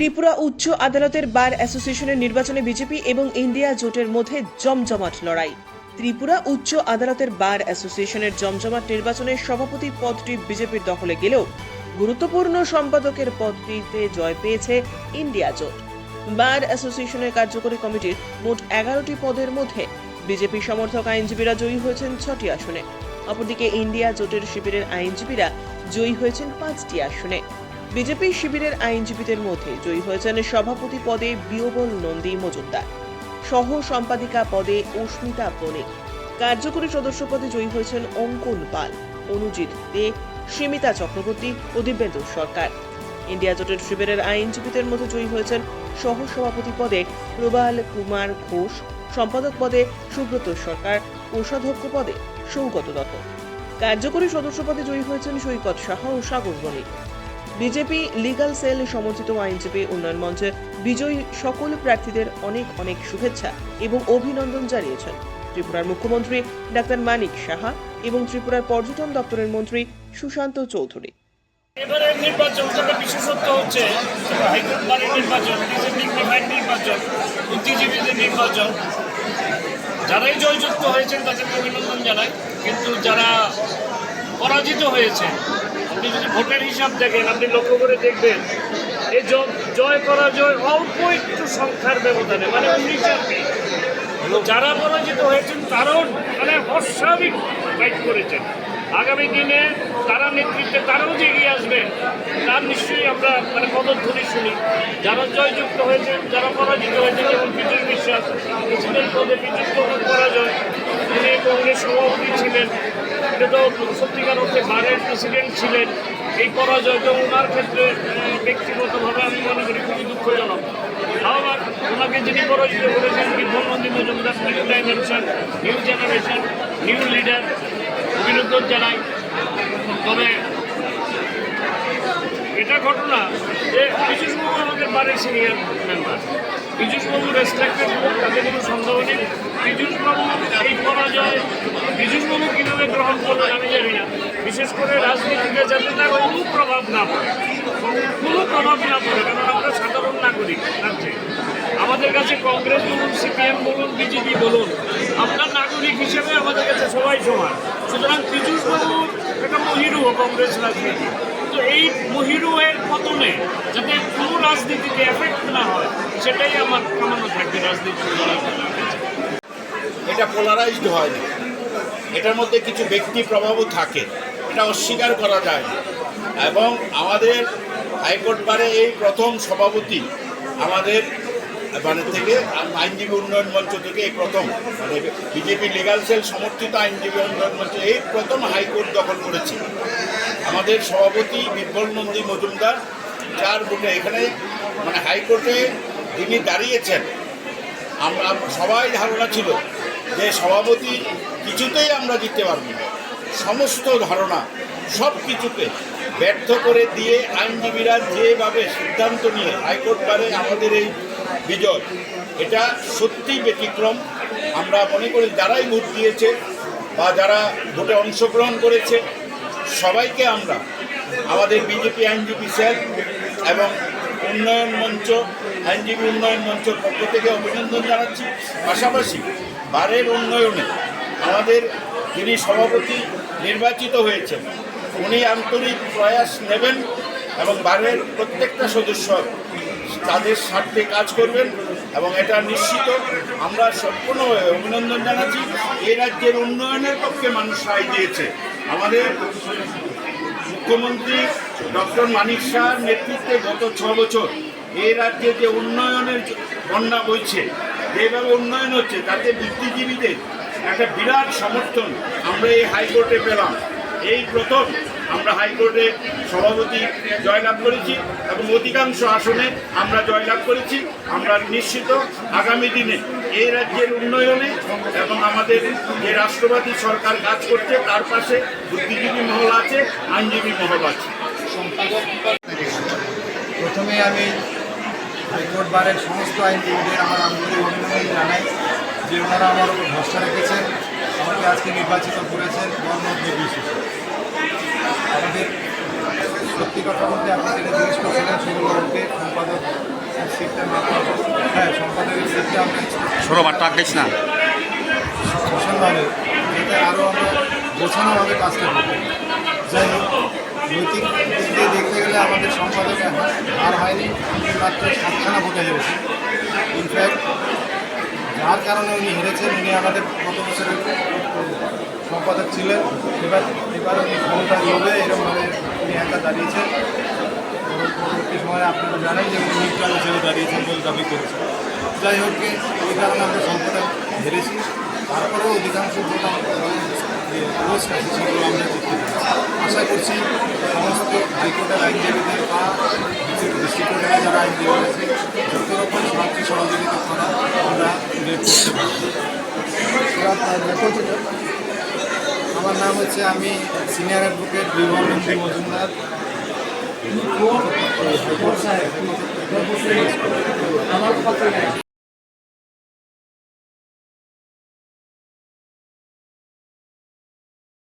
ত্রিপুরা উচ্চ আদালতের বার অ্যাসোসিয়েশনের নির্বাচনে বিজেপি এবং ইন্ডিয়া জোটের মধ্যে জমজমাট লড়াই। ত্রিপুরা উচ্চ আদালতের বার অ্যাসোসিয়েশনের জমজমাট নির্বাচনের সভাপতি পদটি বিজেপির দখলে গেলেও গুরুত্বপূর্ণ সম্পাদকের পদটিতে জয় পেয়েছে ইন্ডিয়া জোট। বার অ্যাসোসিয়েশনের কার্যকরী কমিটির মোট এগারোটি পদের মধ্যে বিজেপি সমর্থক আইনজীবীরা জয়ী হয়েছেন ছটি আসনে। অপরদিকে ইন্ডিয়া জোটের শিবিরের আইনজীবীরা জয়ী হয়েছেন পাঁচটি আসনে। বিজেপি শিবিরের আইনজীবীদের মধ্যে জয়ী হয়েছেন সভাপতি পদে বিয়বল নন্দী মজুমদার। সহ সম্পাদিকা পদে অস্মিতা বণিক কার্যকরী সদস্য পদে জয়ী হয়েছেন অঙ্কন পাল, অনুজিৎ দে, সীমিতা চক্রবর্তী ও দিব্যেন্দু সরকার। ইন্ডিয়া জোটের শিবিরের আইনজীবীদের মধ্যে জয়ী হয়েছেন সহ সভাপতি পদে প্রবাল কুমার ঘোষ, সম্পাদক পদে সুব্রত সরকার, কোষাধ্যক্ষ পদে সৌগত দত্ত। কার্যকরী সদস্য পদে জয়ী হয়েছেন সৈকত সাহা ও Sagar Banik BJP legal cell সমর্থিত আইনজীবী উন্নয়ন মঞ্চে বিজয়ী সকল প্রার্থীদের অনেক অনেক শুভেচ্ছা এবং অভিনন্দন জানিয়েছেন। ত্রিপুরার মুখ্যমন্ত্রী ডাক্তার মানিক সাহা এবং ত্রিপুরার পর্যটন দপ্তরের মন্ত্রী সুশান্ত চৌধুরী। নির্বাচন যেটা বিশেষত্ব হচ্ছে হাইকোর্ট নির্বাচন, বুদ্ধিজীবীদের নির্বাচন। যারাই জয়যুক্ত হয়েছেন তাদেরকে অভিনন্দন জানাই, কিন্তু যারা পরাজিত হয়েছে আপনি যদি ভোটের হিসাব দেখেন, আপনি লক্ষ্য করে দেখবেন, এই জয় পরাজয় অল্প একটু সংখ্যার ব্যবধানে মানে উনিশ যারা পরাজিত হয়েছেন, তারাও মানে অস্বাভাবিক ফাইট করেছেন। আগামী দিনে তারা নেতৃত্বে, তারাও যে এগিয়ে আসবেন তার নিশ্চয়ই আমরা মানে পদধ্বনি শুনি। যারা জয়যুক্ত হয়েছেন যারা পরাজিত হয়েছেন যেমন বিজয় বিশ্বাস প্রেসিডেন্ট পদে বিযুক্ত হন পরাজয়, তিনি কংগ্রেস সভাপতি ছিলেন তো সত্যিকার অর্থে বারের প্রেসিডেন্ট ছিলেন। এই পরাজয় তো ওনার ক্ষেত্রে ব্যক্তিগতভাবে আমি মনে করি খুবই দুঃখজনক। আবার ওনাকে যিনি পরাজিত করেছেন বিভ্রমন্দি মজুমদার নিউ জেনারেশন অভিনন্দন জানাই। তবে এটা ঘটনা যে বিশেষবাবু আমাদের বাড়ির সিনিয়র মেম্বার পীযুষবাবু রেসপেক্টেড লোক তাতে কোনো সন্দেহ নেই। পীযুষবাবু এই পরাজয় পীযুষবাবু কীভাবে গ্রহণ করবেন আমি জানি না। বিশেষ করে রাজনীতিতে যাতে তার কোনো প্রভাব না পড়ে। কোনো প্রভাব না পড়ে, কারণ আমরা সাধারণ নাগরিক, রাজ্যে। কাছে কংগ্রেস বলুন, সিপিএম বলুন, বিজেপি বলুন, আপনার নাগরিক হিসেবে আমাদের কাছে সবাই সমান। সুতরাং পীযুষবাবু একটা মহিরু কংগ্রেস রাজনীতি। তো এই মহিরু এর পতনে যাতে কোনো রাজনীতিতে এফেক্ট না হয়, সেটাই আমার কামনা থাকবে রাজনীতি এটা পোলারাইজড হয় না। এটার মধ্যে কিছু ব্যক্তি প্রভাবও থাকে। এটা অস্বীকার করা যায় এবং আমাদের হাইকোর্ট বারে এই প্রথম সভাপতি আমাদের মানে থেকে আইনজীবী উন্নয়ন মঞ্চ থেকে এই প্রথম মানে বিজেপি লিগাল সেল সমর্থিত আইনজীবী উন্নয়ন মঞ্চ এই প্রথম হাইকোর্ট দখল করেছে। আমাদের সভাপতি বিপ্লব নন্দী মজুমদার চার ভোটে এখানে মানে হাইকোর্টে যিনি দাঁড়িয়েছেন, আমরা, সবাই ধারণা ছিল যে সভাপতি কিছুতেই আমরা জিততে পারব না। সমস্ত ধারণা সব কিছুকে ব্যর্থ করে দিয়ে আইনজীবীরা যেভাবে সিদ্ধান্ত নিয়ে হাইকোর্ট বারে আমাদের এই বিজয়। এটা সত্যিই ব্যতিক্রম। আমরা মনে করি যারাই ভোট দিয়েছে বা যারা ভোটে অংশগ্রহণ করেছে, সবাইকে আমরা, আমাদের বিজেপি আইনজীবী স্যার এবং উন্নয়ন মঞ্চ, আইনজীবী উন্নয়ন মঞ্চের পক্ষ থেকে অভিনন্দন জানাচ্ছি। পাশাপাশি বারের উন্নয়নে আমাদের যিনি সভাপতি নির্বাচিত হয়েছেন, উনি আন্তরিক প্রয়াস নেবেন এবং বারের প্রত্যেকটা সদস্য তাদের স্বার্থে কাজ করবেন এবং এটা নিশ্চিত। আমরা সম্পূর্ণভাবে অভিনন্দন জানাচ্ছি। এই রাজ্যের উন্নয়নের পক্ষে মানুষ রায় দিয়েছে। আমাদের মুখ্যমন্ত্রী ডক্টর মানিক শাহর নেতৃত্বে গত ছ বছর এই রাজ্যে যে উন্নয়নের বন্যা বইছে যেভাবে উন্নয়ন হচ্ছে, তাতে বুদ্ধিজীবীদের একটা বিরাট সমর্থন আমরা এই হাইকোর্টে পেলাম। এই প্রথম আমরা হাইকোর্টে সভাপতি জয়লাভ করেছি এবং অধিকাংশ আসনে আমরা জয়লাভ করেছি। আমরা নিশ্চিত আগামী দিনে এই রাজ্যের উন্নয়নে এবং আমাদের যে রাষ্ট্রবাদী সরকার কাজ করছে, তার পাশে বুদ্ধিজীবী মহল আছে, আইনজীবী মহল আছে। প্রথমে আমি হাইকোর্ট বারের সমস্ত আইনজীবীদের আমার আন্তরিক অভিনন্দন জানাই যে ওনারা আমার উপর ভরসা রেখেছেন। আমাকে আজকে নির্বাচিত করেছেন গণমধ্যে বিশেষে আমাদের সত্যি কথা বলতে আপনি যেটা জিজ্ঞেস করছিলেন সম্পাদক হ্যাঁ না? আরও আমরা কাজটা করব। যাই হোক নৈতিক দিক দিয়ে দেখতে গেলে আমাদের সম্পাদক আর হয়নি মাত্র সাতখানা ভোটে হয়েছে। ইনফ্যাক্ট যার কারণে উনি হেরেছেন, উনি আমাদের গত বছরের সম্পাদক ছিলেন। এবার এবার উনি ক্ষমতা লোভে এরকমভাবে উনি একা দাঁড়িয়েছেন। পরবর্তী সময়ে আপনারা জানেন যে উনি নিউট্রাল হিসেবে দাঁড়িয়েছেন বলে দাবি করেছেন। যাই হোক এই কারণে আমরা সম্পাদক হেরেছি। তারপরেও অধিকাংশ আছে সেগুলো আমরা জিততে আশা করছি সমস্ত হাইকোর্টের আইনজীবীদের বা ডিস্ট্রিক্ট কোর্টের যারা আইনজীবী আছে যত রকম সাহায্য সহযোগিতা করা আমরা বের করতে পারবে আমার নাম হচ্ছে আমি সিনিয়র অ্যাডভোকেট বিমল নন্দী মজুমদার। আমার